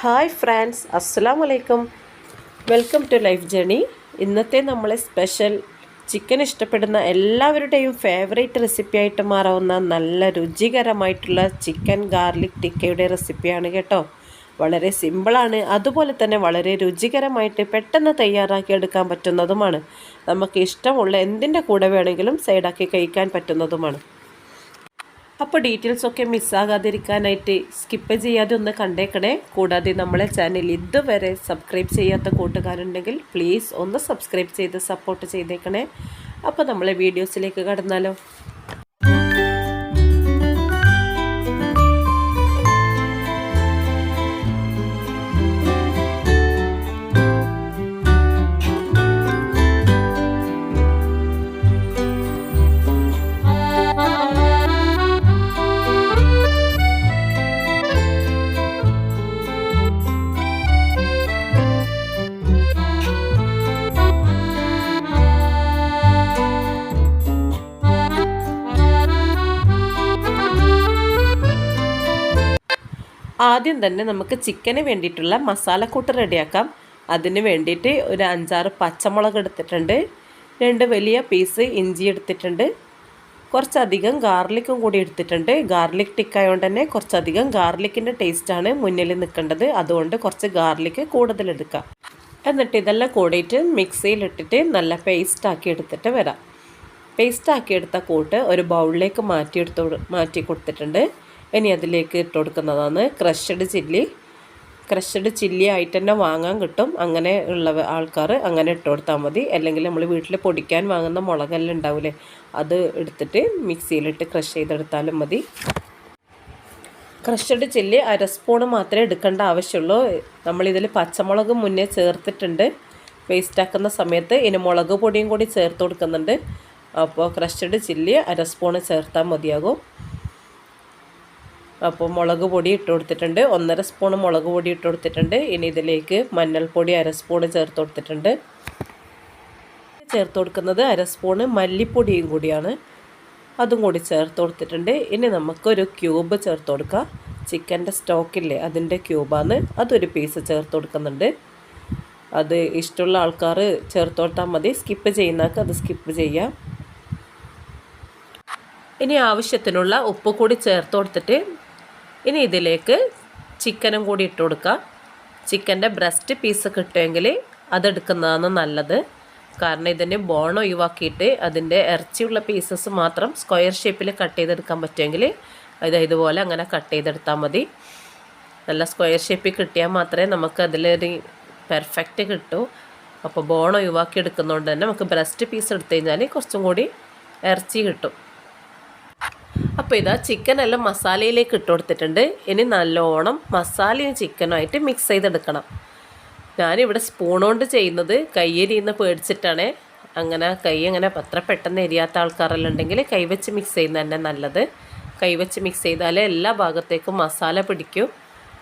Hi France അസ്സാം വലൈക്കും welcome to life journey ഇന്നത്തെ നമ്മളെ സ്പെഷ്യൽ ചിക്കൻ ഇഷ്ടപ്പെടുന്ന എല്ലാവരുടെയും ഫേവറേറ്റ് റെസിപ്പിയായിട്ട് മാറാവുന്ന നല്ല രുചികരമായിട്ടുള്ള ചിക്കൻ ഗാർലിക് ടിക്കയുടെ റെസിപ്പിയാണ് കേട്ടോ. വളരെ സിമ്പിളാണ് അതുപോലെ തന്നെ വളരെ രുചികരമായിട്ട് പെട്ടെന്ന് തയ്യാറാക്കി എടുക്കാൻ പറ്റുന്നതുമാണ്. നമുക്ക് ഇഷ്ടമുള്ള എന്തിന്റെ കൂടെ വേണമെങ്കിലും സൈഡാക്കി കഴിക്കാൻ പറ്റുന്നതുമാണ്. അപ്പോൾ ഡീറ്റെയിൽസ് ഒക്കെ മിസ്സാകാതിരിക്കാനായിട്ട് സ്കിപ്പ് ചെയ്യാതെ ഒന്ന് കണ്ടേക്കണേ. കൂടാതെ നമ്മളെ ചാനൽ ഇതുവരെ സബ്സ്ക്രൈബ് ചെയ്യാത്ത കൂട്ടുകാരുണ്ടെങ്കിൽ പ്ലീസ് ഒന്ന് സബ്സ്ക്രൈബ് ചെയ്ത് സപ്പോർട്ട് ചെയ്തേക്കണേ. അപ്പോൾ നമ്മളെ വീഡിയോസിലേക്ക് കടന്നാലോ? ആദ്യം തന്നെ നമുക്ക് ചിക്കന് വേണ്ടിയിട്ടുള്ള മസാലക്കൂട്ട് റെഡിയാക്കാം. അതിന് വേണ്ടിയിട്ട് ഒരു അഞ്ചാറ് പച്ചമുളക് എടുത്തിട്ടുണ്ട്. രണ്ട് വലിയ പീസ് ഇഞ്ചി എടുത്തിട്ടുണ്ട്. കുറച്ചധികം ഗാർലിക്കും കൂടി എടുത്തിട്ടുണ്ട്. ഗാർലിക് ടിക്കായതുകൊണ്ട് തന്നെ കുറച്ചധികം ഗാർലിക്കിന്റെ ടേസ്റ്റാണ് മുന്നിൽ നിൽക്കേണ്ടത്. അതുകൊണ്ട് കുറച്ച് ഗാർലിക്ക് കൂടുതൽ എടുക്കാം. എന്നിട്ട് ഇതെല്ലാം കൂടിയിട്ട് മിക്സിയിലിട്ടിട്ട് നല്ല പേസ്റ്റാക്കി എടുത്തിട്ട് വരാം. പേസ്റ്റാക്കി എടുത്ത കൂട്ട് ഒരു ബൗളിലേക്ക് മാറ്റിയെടുത്ത് മാറ്റി കൊടുത്തിട്ടുണ്ട്. ഇനി അതിലേക്ക് ഇട്ട് കൊടുക്കുന്നതാണ് ക്രഷഡ് ചില്ലി. ക്രഷഡ് ചില്ലി ആയിട്ട് തന്നെ വാങ്ങാൻ കിട്ടും. അങ്ങനെ ഉള്ള ആൾക്കാർ അങ്ങനെ ഇട്ട് കൊടുത്താൽ മതി. അല്ലെങ്കിൽ നമ്മൾ വീട്ടിൽ പൊടിക്കാൻ വാങ്ങുന്ന മുളകെല്ലാം ഉണ്ടാവില്ലേ അത് എടുത്തിട്ട് മിക്സിയിലിട്ട് ക്രഷ് ചെയ്തെടുത്താലും മതി. ക്രഷഡ് ചില്ലി അര സ്പൂൺ മാത്രമേ എടുക്കേണ്ട ആവശ്യമുള്ളൂ. നമ്മളിതിൽ പച്ചമുളക് മുന്നേ ചേർത്തിട്ടുണ്ട്. വേസ്റ്റാക്കുന്ന സമയത്ത് ഇനി മുളക് പൊടിയും കൂടി ചേർത്ത് കൊടുക്കുന്നുണ്ട്. അപ്പോൾ ക്രഷഡ് ചില്ലി അര സ്പൂൺ ചേർത്താൽ മതിയാകും. അപ്പോൾ മുളക് പൊടി ഇട്ട് കൊടുത്തിട്ടുണ്ട്. ഒന്നര സ്പൂൺ മുളക് പൊടി ഇട്ട് കൊടുത്തിട്ടുണ്ട്. ഇനി ഇതിലേക്ക് മഞ്ഞൾപ്പൊടി അര സ്പൂൺ ചേർത്ത് കൊടുത്തിട്ടുണ്ട്. ചേർത്ത് കൊടുക്കുന്നത് അര സ്പൂണ് മല്ലിപ്പൊടിയും കൂടിയാണ്. അതും കൂടി ചേർത്ത് കൊടുത്തിട്ടുണ്ട്. ഇനി നമുക്കൊരു ക്യൂബ് ചേർത്ത് കൊടുക്കാം. ചിക്കന്റെ സ്റ്റോക്കില്ലേ അതിന്റെ ക്യൂബാണ്. അതൊരു പീസ് ചേർത്ത് കൊടുക്കുന്നുണ്ട്. അത് ഇഷ്ടമുള്ള ആൾക്കാർ ചേർത്ത് കൊടുത്താൽ മതി. സ്കിപ്പ് ചെയ്യുന്നവർക്ക് അത് സ്കിപ്പ് ചെയ്യാം. ഇനി ആവശ്യത്തിനുള്ള ഉപ്പ് കൂടി ചേർത്ത് കൊടുത്തിട്ട് ഇനി ഇതിലേക്ക് ചിക്കനും കൂടി ഇട്ട് കൊടുക്കാം. ചിക്കന്റെ ബ്രസ്റ്റ് പീസ് കിട്ടുമെങ്കിൽ അതെടുക്കുന്നതാണ് നല്ലത്. കാരണം ഇതിന് ബോൺ ഒഴിവാക്കിയിട്ട് അതിന്റെ ഇറച്ചിയുള്ള പീസസ് മാത്രം സ്ക്വയർ ഷേപ്പിൽ കട്ട് ചെയ്തെടുക്കാൻ പറ്റുമെങ്കിൽ അത് ഇതുപോലെ അങ്ങനെ കട്ട് ചെയ്തെടുത്താൽ മതി. നല്ല സ്ക്വയർ ഷേപ്പിൽ കിട്ടിയാൽ മാത്രമേ നമുക്ക് അതിലൊരു പെർഫെക്റ്റ് കിട്ടൂ. അപ്പോൾ ബോൺ ഒഴിവാക്കി എടുക്കുന്നതുകൊണ്ട് തന്നെ നമുക്ക് ബ്രസ്റ്റ് പീസ് എടുത്തു കഴിഞ്ഞാൽ കുറച്ചും കൂടി ഇറച്ചി കിട്ടും. അപ്പോൾ ഇതാ ചിക്കൻ എല്ലാം മസാലയിലേക്ക് ഇട്ട് കൊടുത്തിട്ടുണ്ട്. ഇനി നല്ലോണം മസാലയും ചിക്കനുമായിട്ട് മിക്സ് ചെയ്തെടുക്കണം. ഞാനിവിടെ സ്പൂൺ കൊണ്ട് ചെയ്യുന്നത് കയ്യെരിയുന്ന പേടിച്ചിട്ടാണ്. അങ്ങനെ കൈ അങ്ങനെ അത്ര പെട്ടെന്ന് എരിയാത്ത ആൾക്കാരെല്ലാം ഉണ്ടെങ്കിൽ കൈവച്ച് മിക്സ് ചെയ്യുന്നത് തന്നെ നല്ലത്. കൈവച്ച് മിക്സ് ചെയ്താലേ എല്ലാ ഭാഗത്തേക്കും മസാല പിടിക്കും.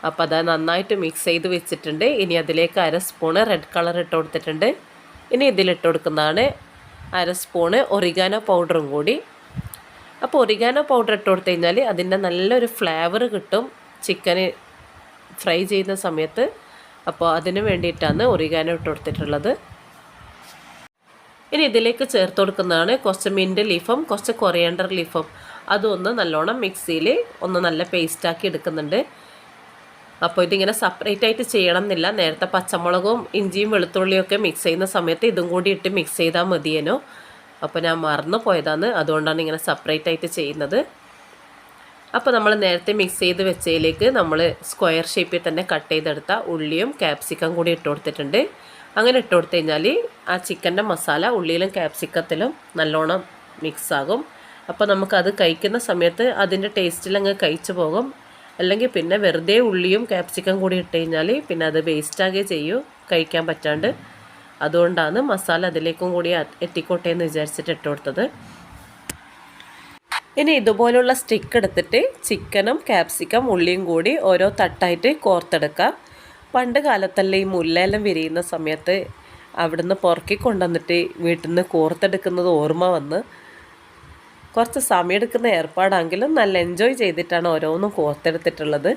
അപ്പോൾ അത് നന്നായിട്ട് മിക്സ് ചെയ്ത് വെച്ചിട്ടുണ്ട്. ഇനി അതിലേക്ക് അര സ്പൂണ് റെഡ് കളർ ഇട്ട് കൊടുത്തിട്ടുണ്ട്. ഇനി ഇതിലിട്ട് കൊടുക്കുന്നതാണ് അര സ്പൂണ് ഒറിഗാനോ പൗഡറും കൂടി. അപ്പോൾ ഒറിഗാനോ പൗഡർ ഇട്ട് കൊടുത്തു കഴിഞ്ഞാൽ അതിന്റെ നല്ലൊരു ഫ്ലേവർ കിട്ടും ചിക്കന് ഫ്രൈ ചെയ്യുന്ന സമയത്ത്. അപ്പോൾ അതിന് വേണ്ടിയിട്ടാണ് ഒറിഗാനോ ഇട്ട് കൊടുത്തിട്ടുള്ളത്. ഇനി ഇതിലേക്ക് ചേർത്ത് കൊടുക്കുന്നതാണ് കുറച്ച് മിന്റ് ലീഫും കുറച്ച് കൊറിയണ്ടർ ലീഫും അതൊന്ന് നല്ലോണം മിക്സിയിൽ ഒന്ന് നല്ല പേസ്റ്റാക്കി എടുക്കുന്നുണ്ട്. അപ്പോൾ ഇതിങ്ങനെ സെപ്പറേറ്റ് ആയിട്ട് ചെയ്യണം എന്നില്ല നേരത്തെ പച്ചമുളകും ഇഞ്ചിയും വെളുത്തുള്ളിയും ഒക്കെ മിക്സ് ചെയ്യുന്ന സമയത്ത് ഇതും കൂടി ഇട്ട് മിക്സ് ചെയ്താൽ മതിയേനോ. അപ്പോൾ ഞാൻ മറന്നു പോയതാണ്. അതുകൊണ്ടാണ് ഇങ്ങനെ സെപ്പറേറ്റ് ആയിട്ട് ചെയ്യുന്നത്. അപ്പോൾ നമ്മൾ നേരത്തെ മിക്സ് ചെയ്ത് വെച്ചതിലേക്ക് നമ്മൾ സ്ക്വയർ ഷേപ്പിൽ തന്നെ കട്ട് ചെയ്തെടുത്ത ഉള്ളിയും ക്യാപ്സിക്കം കൂടി ഇട്ട് കൊടുത്തിട്ടുണ്ട്. അങ്ങനെ ഇട്ട് കൊടുത്തു കഴിഞ്ഞാൽ ആ ചിക്കന്റെ മസാല ഉള്ളിയിലും ക്യാപ്സിക്കത്തിലും നല്ലോണം മിക്സ് ആകും. അപ്പോൾ നമുക്കത് കഴിക്കുന്ന സമയത്ത് അതിന്റെ ടേസ്റ്റിൽ അങ്ങ് കഴിച്ചു പോകും. അല്ലെങ്കിൽ പിന്നെ വെറുതെ ഉള്ളിയും ക്യാപ്സിക്കം കൂടി ഇട്ട് കഴിഞ്ഞാൽ പിന്നെ അത് വേസ്റ്റാകെ ചെയ്യൂ. കഴിക്കാൻ പറ്റാണ്ട്. അതുകൊണ്ടാണ് മസാല അതിലേക്കും കൂടി എത്തിക്കോട്ടെ എന്ന് വിചാരിച്ചിട്ട് ഇട്ട് കൊടുത്തത്. ഇനി ഇതുപോലുള്ള സ്റ്റിക്ക് എടുത്തിട്ട് ചിക്കനും ക്യാപ്സിക്കം ഉള്ളിയും കൂടി ഓരോ തട്ടായിട്ട് കോർത്തെടുക്കുക പണ്ട് കാലത്തല്ലേ ഈ മുല്ലയെല്ലാം വിരിയുന്ന സമയത്ത് അവിടുന്ന് പുറക്കി കൊണ്ടുവന്നിട്ട് വീട്ടിൽ നിന്ന് കോർത്തെടുക്കുന്നത് ഓർമ്മ വന്ന്. കുറച്ച് സമയമെടുക്കുന്ന ഏർപ്പാടാണെങ്കിലും നല്ല എൻജോയ് ചെയ്തിട്ടാണ് ഓരോന്നും കോർത്തെടുത്തിട്ടുള്ളത്.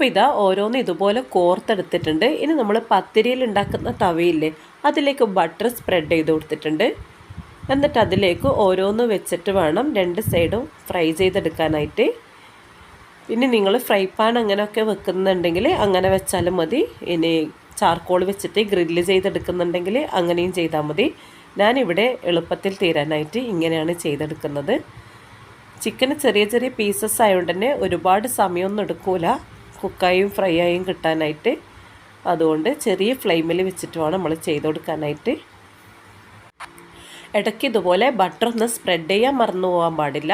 അപ്പോൾ ഇതാ ഓരോന്ന് ഇതുപോലെ കോർത്തെടുത്തിട്ടുണ്ട്. ഇനി നമ്മൾ പത്തിരിയിൽ ഉണ്ടാക്കുന്ന തവയില്ലേ അതിലേക്ക് ബട്ടർ സ്പ്രെഡ് ചെയ്ത് കൊടുത്തിട്ടുണ്ട്. എന്നിട്ട് അതിലേക്ക് ഓരോന്ന് വെച്ചിട്ട് വേണം രണ്ട് സൈഡും ഫ്രൈ ചെയ്തെടുക്കാനായിട്ട്. ഇനി നിങ്ങൾ ഫ്രൈ പാൻ അങ്ങനെയൊക്കെ വെക്കുന്നുണ്ടെങ്കിൽ അങ്ങനെ വെച്ചാലും മതി. ഇനി ചാർക്കോൾ വെച്ചിട്ട് ഗ്രില്ല് ചെയ്തെടുക്കുന്നുണ്ടെങ്കിൽ അങ്ങനെയും ചെയ്താൽ മതി. ഞാനിവിടെ എളുപ്പത്തിൽ തീരാനായിട്ട് ഇങ്ങനെയാണ് ചെയ്തെടുക്കുന്നത്. ചിക്കന് ചെറിയ ചെറിയ പീസസ് ആയതുകൊണ്ട് തന്നെ ഒരുപാട് സമയമൊന്നും എടുക്കൂല. കുക്കായും ഫ്രൈ ആയും കിട്ടാനായിട്ട് അതുകൊണ്ട് ചെറിയ ഫ്ലെയിമിൽ വെച്ചിട്ട് വേണം നമ്മൾ ചെയ്ത് കൊടുക്കാനായിട്ട്. ഇടയ്ക്ക് ഇതുപോലെ ബട്ടർ ഒന്ന് സ്പ്രെഡ് ചെയ്യാൻ മറന്നു പോകാൻ പാടില്ല.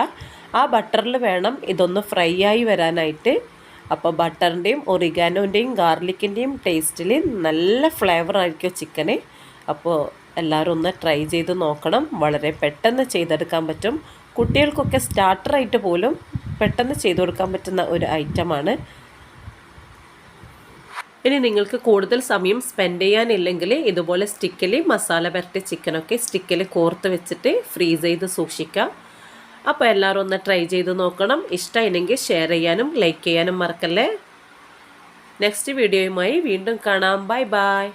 ആ ബട്ടറിൽ വേണം ഇതൊന്ന് ഫ്രൈ ആയി വരാനായിട്ട്. അപ്പോൾ ബട്ടറിന്റെയും ഒറിഗാനോന്റെയും ഗാർലിക്കിന്റെയും ടേസ്റ്റിൽ നല്ല ഫ്ലേവർ ആയിരിക്കും ചിക്കന് അപ്പോൾ എല്ലാവരും ഒന്ന് ട്രൈ ചെയ്ത് നോക്കണം. വളരെ പെട്ടെന്ന് ചെയ്തെടുക്കാൻ പറ്റും. കുട്ടികൾക്കൊക്കെ സ്റ്റാർട്ടറായിട്ട് പോലും പെട്ടെന്ന് ചെയ്തു കൊടുക്കാൻ പറ്റുന്ന ഒരു ഐറ്റമാണ് ഇനി നിങ്ങൾക്ക് കൂടുതൽ സമയം സ്പെൻഡ് ചെയ്യാനില്ലെങ്കിൽ ഇതുപോലെ സ്റ്റിക്കിൽ മസാല പുരട്ടിയ ചിക്കനൊക്കെ സ്റ്റിക്കിൽ കോർത്ത് വെച്ചിട്ട് ഫ്രീസ് ചെയ്ത് സൂക്ഷിക്കാം. അപ്പോൾ എല്ലാവരും ഒന്ന് ട്രൈ ചെയ്ത് നോക്കണം. ഇഷ്ടമായില്ലെങ്കിൽ ഷെയർ ചെയ്യാനും ലൈക്ക് ചെയ്യാനും മറക്കല്ലേ. നെക്സ്റ്റ് വീഡിയോയുമായി വീണ്ടും കാണാം. Bye bye